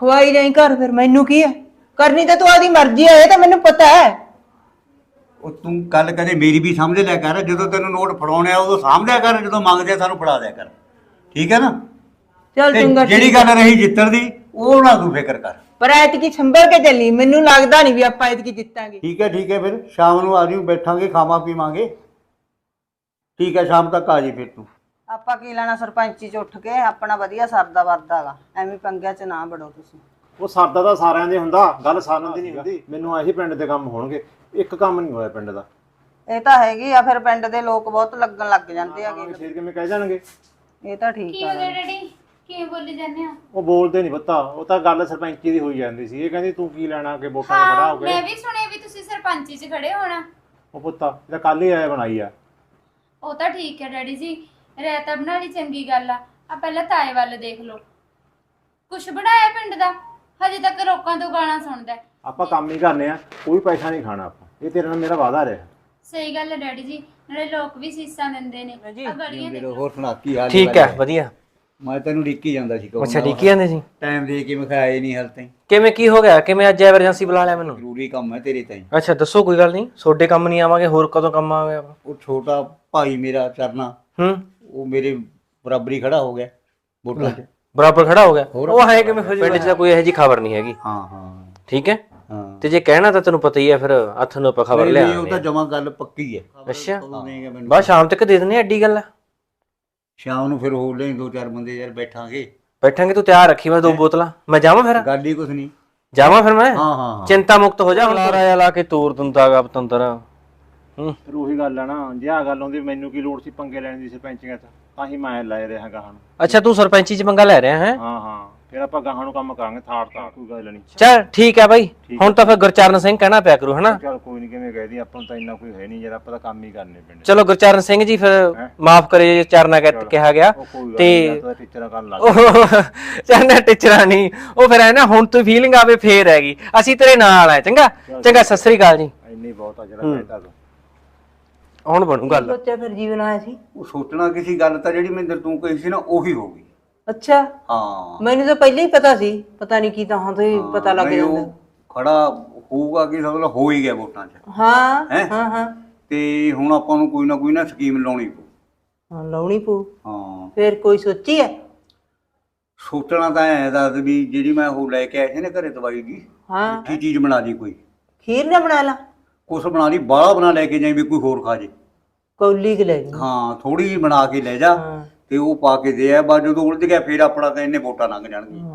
ਖਵਾਈ ਜਾਈ ਘਰ ਫਿਰ ਮੈਨੂੰ ਕੀ ਹੈ ਕਰਨੀ ਤਾਂ ਤੂੰ ਆਦੀ ਮਰਜ਼ੀ ਹੈ ਇਹ ਤਾਂ ਮੈਨੂੰ ਪਤਾ ਹੈ। ਉਹ ਤੂੰ ਗੱਲ ਕਦੇ ਮੇਰੀ ਵੀ ਸਮਝ ਲਿਆ ਕਰ ਜਦੋਂ ਤੈਨੂੰ ਨੋਟ ਫੜਾਉਣੇ ਆ ਉਦੋਂ ਸਾਂਭ ਲਿਆ ਕਰ ਜਦੋਂ ਮੰਗਦੇ ਆ ਸਾਨੂੰ ਫੜਾ ਦਿਆ ਕਰ। ਠੀਕ ਹੈ ਨਾ? ਚੱਲ ਤੇ ਚੰਗਾ ਜਿਹੜੀ ਠੀਕ ਗੱਲ ਰਹੀ ਜਿੱਤਣ ਦੀ ਉਹ ਨਾ ਤੂੰ ਫਿਕਰ ਕਰ। ਪਰ ਐਤਕੀ ਸੰਭਲ ਕੇ ਚੱਲੀ ਮੈਨੂੰ ਲੱਗਦਾ ਨਹੀਂ ਵੀ ਆਪਾਂ ਐਤਕੀ ਜਿੱਤਾਂਗੇ। ਠੀਕ ਹੈ ਠੀਕ ਹੈ ਫਿਰ ਸ਼ਾਮ ਨੂੰ ਆ ਜੀ ਬੈਠਾਂਗੇ ਖਾਵਾਂ ਪੀਵਾਂਗੇ। ਠੀਕ ਹੈ ਸ਼ਾਮ ਤੱਕ ਆ ਜੀ ਫਿਰ ਤੂੰ। ਆਪਾਂ ਕੀ ਲੈਣਾ ਸਰਪੰਚੀ ਚ ਉੱਠ ਕੇ? ਆਪਣਾ ਵਧੀਆ ਸਰਦਾ ਵਰਦਾਗਾ ਐਵੇਂ ਪੰਗਿਆਂ ਚ ਨਾ ਵੜੋ ਤੁਸੀਂ। ਉਹ ਸਰਦਾ ਤਾਂ ਸਾਰਿਆਂ ਦੇ ਹੁੰਦਾ ਗੱਲ ਸਾਰਿਆਂ ਦੀ ਨਹੀਂ ਹੁੰਦੀ। ਮੈਨੂੰ ਆਹੀ ਪਿੰਡ ਦੇ ਕੰਮ ਹੋਣਗੇ। ਇੱਕ ਕੰਮ ਨਹੀਂ ਹੋਇਆ ਪਿੰਡ ਦਾ। ਇਹ ਤਾਂ ਹੈਗੀ ਆ ਫਿਰ ਪਿੰਡ ਦੇ ਲੋਕ ਬਹੁਤ ਲੱਗਣ ਲੱਗ ਜਾਂਦੇ ਹੈਗੇ। ਫੇਰ ਕਿਵੇਂ ਕਹਿ ਜਾਣਗੇ? ਇਹ ਤਾਂ ਠੀਕ ਕੀ ਆ। ਹੋ ਗਿਆ ਡੈਡੀ? ਕਿਵੇਂ ਬੋਲੀ ਜਾਂਦੇ ਆ ਉਹ ਬੋਲਦੇ ਨਹੀਂ ਪਤਾ ਉਹ ਤਾਂ ਗੱਲ ਸਰਪੰਚੀ ਦੀ ਹੋਈ ਜਾਂਦੀ ਸੀ। ਇਹ ਕਹਿੰਦੀ ਤੂੰ ਕੀ ਲੈਣਾ ਕਿ ਵੋਟਾਂ 'ਚ ਖੜਾ ਹਾਂ ਹੋ ਮੈਂ ਕੇ ਵੀ ਸੁਣਿਆ ਵੀ ਤੁਸੀਂ ਸਰਪੰਚੀ 'ਚ ਖੜੇ ਹੋਣਾ। ਉਹ ਪੁੱਤਾ ਇਹ ਤਾਂ ਕੱਲ ਹੀ ਆਇਆ ਬਣਾਈ ਆ। ਉਹ ਤਾਂ ਠੀਕ ਹੈ ਡੈਡੀ ਜੀ। ਰਹਿਤਾ ਬਣਾਣੀ ਚੰਗੀ ਗੱਲ ਆ। ਆ ਪਹਿਲਾਂ ਤਾਏ ਵੱਲ ਦੇਖ ਲਓ। ਕੁਛ ਬਣਾਇਆ ਪਿੰਡ ਦਾ? ਹਜੇ ਤੱਕ ਲੋਕਾਂ ਤੋਂ ਗਾਲਾਂ ਸੁਣਦਾ ਹੈ। ਆਪਾਂ ਕੰਮ ਹੀ ਕਰਨੇ ਆ ਕੋਈ ਪੈਸਾ ਨਹੀਂ ਖਾਣਾ ਆਪਾਂ। ਇਹ ਤੇਰੇ ਨਾਲ ਮੇਰਾ ਵਾਅਦਾ ਰਿਹਾ। ਸਹੀ ਗੱਲ ਹੈ ਡੈਡੀ ਜੀ ਨਾਲੇ ਲੋਕ ਵੀ ਸੀਸਾਂ ਦਿੰਦੇ ਨੇ। ਆ ਗਲੀਆਂ ਦੇ ਹੋਰ ਸੁਣਾ ਕੀ ਹਾਲ ਠੀਕ ਹੈ ਵਧੀਆ। ਮੈਂ ਤੈਨੂੰ ਡਿੱਕੀ ਜਾਂਦਾ ਸੀ ਅੱਛਾ ਠੀਕ ਜਾਂਦੇ ਸੀ? ਟਾਈਮ ਦੇ ਕੇ ਹੀ ਨਹੀਂ ਹਾਲ ਤਾਈਂ। ਕਿਵੇਂ ਕੀ ਹੋ ਗਿਆ? ਕਿਵੇਂ ਅੱਜ ਐਮਰਜੈਂਸੀ ਬੁਲਾ ਲਿਆ ਮੈਨੂੰ? ਜ਼ਰੂਰੀ ਕੰਮ ਹੈ ਤੇਰੇ ਤਾਈਂ। ਅੱਛਾ ਦੱਸੋ ਕੋਈ ਗੱਲ ਨਹੀਂ। ਛੋਡੇ ਕੰਮ ਨਹੀਂ ਆਵਾਂਗੇ ਹੋਰ ਕਦੋਂ ਕੰਮ ਆਵਾਂਗੇ ਆਪਾਂ? ਉਹ ਛੋਟਾ ਭਾਈ ਮੇਰਾ ਚਰਨਾ। ਹੂੰ। ਉਹ ਮੇਰੇ ਬਰਾਬਰੀ ਖੜਾ ਹੋ ਗਿਆ ਵੋਟਾਂ 'ਚ। ਬਰਾਬਰ ਖੜਾ ਹੋ ਗਿਆ? ਉਹ ਹੈ ਕਿਵੇਂ ਹੋ ਪਿੰਡ 'ਚ ਤਾਂ ਕੋਈ ਇਹੋ ਜੀ ਖਬਰ ਨਹੀਂ ਹੈਗੀ। ਹਾਂ ਹਾਂ। ਠੀਕ ਹੈ? ਹਾਂ। ਤੇ ਜੇ ਕਹਿਣਾ ਤਾਂ ਤੈਨੂੰ ਪਤਾ ਹੀ ਹੈ ਫਿਰ ਹੱਥ ਨੂੰ ਆਪਾਂ ਖਬਰ ਲਿਆ ਨਹੀਂ, ਉਹ ਤਾਂ ਜਮਾ ਗੱਲ ਪੱਕੀ ਹੈ। ਅੱਛਾ। ਬਸ ਸ਼ਾਮ ਤੱਕ ਦੇ ਦਿੰਦੇ ਆ ਐਡੀ ਗੱਲ। ਆ। ਸ਼ਾਮ ਨੂੰ ਫਿਰ ਹੋਰ ਲੈ ਦੋ ਚਾਰ ਬੰਦੇ ਯਾਰ ਬੈਠਾਂਗੇ। ਬੈਠਾਂਗੇ ਤੂੰ ਤਿਆਰ ਰੱਖੀ ਮੈਂ ਦੋ ਬੋਤਲਾਂ। ਮੈਂ ਜਾਵਾਂ ਫਿਰ? ਗੱਲ ਹੀ ਕੁਛ ਨਹੀਂ। ਜਾਵਾਂ ਫਿਰ ਮੈਂ? ਹਾਂ ਹਾਂ ਹਾਂ। ਚਿੰਤਾ ਮੁਕਤ ਹੋ ਜਾ ਹੁਣ ਲਾ ਕੇ ਤੋਰ ਦਿੰਦਾਗਾ ਪਤੰਦਰ ਹੂੰ। ਫਿਰ ਉਹੀ ਗੱਲ ਆ ਨਾ ਜੇ ਆ ਗੱਲ ਆਉਂਦੀ ਮੈਨੂੰ ਕੀ ਲੋੜ ਸੀ ਪੰਗੇ ਲੈਣ ਦੀ ਸਰਪੰਚੀਆਂ 'ਚ ਤਾਂ ਹੀ ਮੈਂ ਲੈ ਰਿਹਾ ਗਾਹਾਂ ਨੂੰ। ਅੱਛਾ ਤੂੰ ਸਰਪੰਚੀ ਚ ਪੰਗਾ ਲੈ ਰਿਹਾ ਹੈ? ਹਾਂ ਹਾਂ। ਫਿਰ ਆਪਾਂ ਗਾਹਾਂ ਨੂੰ ਕੰਮ ਕਰਾਂਗੇ ਥਾੜ ਤਾਂ ਕੋਈ ਗੱਲ ਨਹੀਂ। ਚਲ ਠੀਕ ਹੈ ਬਾਈ। ਹੁਣ ਤਾਂ ਫਿਰ ਗੁਰਚਰਨ ਸਿੰਘ ਕਹਿਣਾ ਪਿਆ ਕਰੂ ਹਨਾ? ਚੱਲ ਕੋਈ ਨਹੀਂ ਕਿਵੇਂ ਕਹਿਦੀ ਆਪਾਂ ਨੂੰ ਤਾਂ ਇੰਨਾ ਕੋਈ ਹੈ ਨਹੀਂ ਯਾਰ ਆਪਾਂ ਤਾਂ ਕੰਮ ਹੀ ਕਰਨੇ ਪਿੰਡ। ਚਲੋ ਗੁਰਚਰਨ ਸਿੰਘ ਜੀ ਫਿਰ ਮਾਫ ਕਰਿਓ ਜੇ ਚਰਨਾ ਕਹਿ- ਕਿਹਾ ਗਿਆ। ਉਹ ਕੋਈ ਗੱਲ ਤੇ ਟੀਚਰਾਂ ਕਰਨ ਲੱਗ ਉਹ ਚਰਨਾ ਟੀਚਰਾਂ ਨਹੀਂ ਉਹ ਫਿਰ ਐ ਨਾ ਹੁਣ ਤੂੰ ਫੀਲਿੰਗ ਆਵੇ ਫੇਰ ਹੈਗੀ ਅਸੀਂ ਤੇਰੇ ਨਾਲ ਆ ਚੰਗਾ? ਚੰਗਾ ਸਤਿ ਸ੍ਰੀ ਅਕਾਲ ਜੀ। ਇੰਨੀ ਬਹੁਤ ਆ ਜਿਹੜਾ ਕਹਿਤਾ ਤੂੰ। ਹੁਣ ਬਣੂ ਗੱਲ। ਸੋਚਿਆ ਫਿਰ ਜੀਵਨ ਆਇਆ ਸੀ? ਉਹ ਸੋਚਣਾ ਕਿਸੇ ਗੱਲ ਤਾਂ ਜਿਹੜੀ ਮੈਂ ਤੂੰ ਕਹੀ ਸੀ ਨਾ ਉਹੀ ਹੋ ਗਈ। ਅੱਛਾ। ਹਾਂ। ਮੈਨੂੰ ਤਾਂ ਪਹਿਲਾਂ ਹੀ ਪਤਾ ਸੀ ਪਤਾ ਨਹੀਂ ਕੀ ਤਾਂ ਹਾਂ ਤੋਂ ਪਤਾ ਲੱਗ ਨਹੀਂ, ਉਹ ਜਾਂਦਾ। ਖੜਾ ਹੋਊਗਾ ਕਿ ਸਮਝ ਲਾ ਹੋ ਹੀ ਗਿਆ ਵੋਟਾਂ 'ਚ। ਹਾਂ ਹੈਂ? ਹਾਂ ਹਾਂ। ਤੇ ਹੁਣ ਆਪਾਂ ਨੂੰ ਕੋਈ ਨਾ ਕੋਈ ਨਾ ਸਕੀਮ ਲਾਉਣੀ ਪਊ। ਹਾਂ ਲਾਉਣੀ ਪਊ। ਹਾਂ। ਫਿਰ ਕੋਈ ਸੋਚੀ ਹੈ ਸੋਚਣਾ ਤਾਂ ਐ ਦੱਸ ਵੀ ਜਿਹੜੀ ਮੈਂ ਉਹ ਲੈ ਕੇ ਆਇਆ ਸੀ ਨਾ ਘਰੇ ਦਵਾਈ ਦੀ ਹਾਂ। ਕੀ ਚੀਜ਼ ਬਣਾ ਦੀ ਕੋਈ। ਖੀਰ ਨਾ ਬਣਾ ਲਾ। ਕੁਛ ਬਣਾ ਦੀ ਬਾਹਲਾ ਬਣਾ ਲੈ ਕੇ ਜਾਈ ਵੀ ਕੋਈ ਹੋਰ ਖਾ ਜੇ। ਕੌਲੀ ਕਿ ਲੈ ਜੀ ਹਾਂ ਥੋੜੀ ਜਿਹੀ ਬਣਾ ਕੇ ਲੈ ਜਾ ਹਾਂ। ਤੇ ਉਹ ਪਾ ਕੇ ਦੇ ਆ ਬਾ ਜਦੋਂ ਉਲਝ ਗਿਆ ਫਿਰ ਆਪਣਾ ਤਾਂ ਇਹਨੇ ਵੋਟਾਂ ਲੰਘ ਜਾਣਗੀਆਂ।